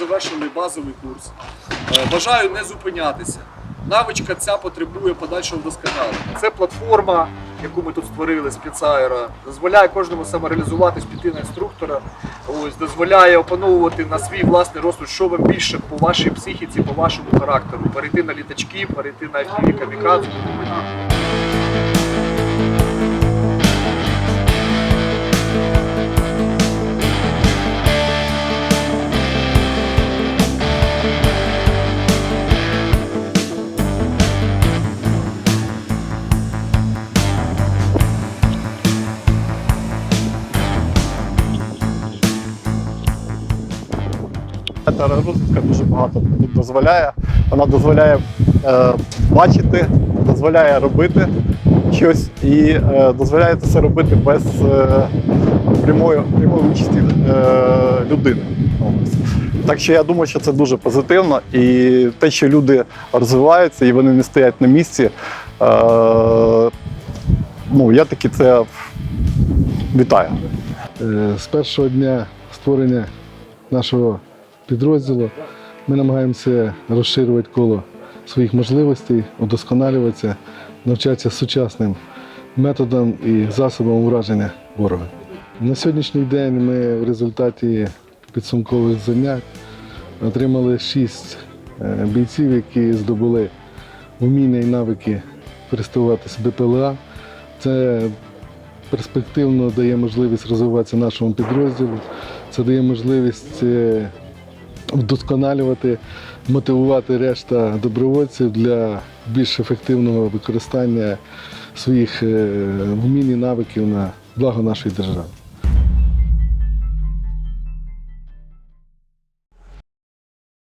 завершили базовий курс. Е, Бажаю не зупинятися. Навичка ця потребує подальшого вдосконалення. Це платформа, яку ми тут створили спецаера, дозволяє кожному самореалізуватись, піти на інструктора. Ось дозволяє опановувати на свій власний розсуд, що вам більше по вашій психіці, по вашому характеру. Перейти на літачки, перейти на FPV камікадзе. Розвитка дуже багато дозволяє. Вона дозволяє е, бачити, дозволяє робити щось і е, дозволяє це робити без е, прямої, прямої участі е, людини. Так що я думаю, що це дуже позитивно. І те, що люди розвиваються і вони не стоять на місці, е, ну, я таки це вітаю. Е, З першого дня створення нашого підрозділу ми намагаємося розширювати коло своїх можливостей, удосконалюватися, навчатися сучасним методам і засобам ураження ворога. На сьогоднішній день ми в результаті підсумкових занять отримали шість е, бійців, які здобули вміння і навики користуватися БПЛА. Це перспективно дає можливість розвиватися нашому підрозділу. Це дає можливість е, вдосконалювати, мотивувати решта добровольців для більш ефективного використання своїх е, вмінь і навиків на благо нашої держави.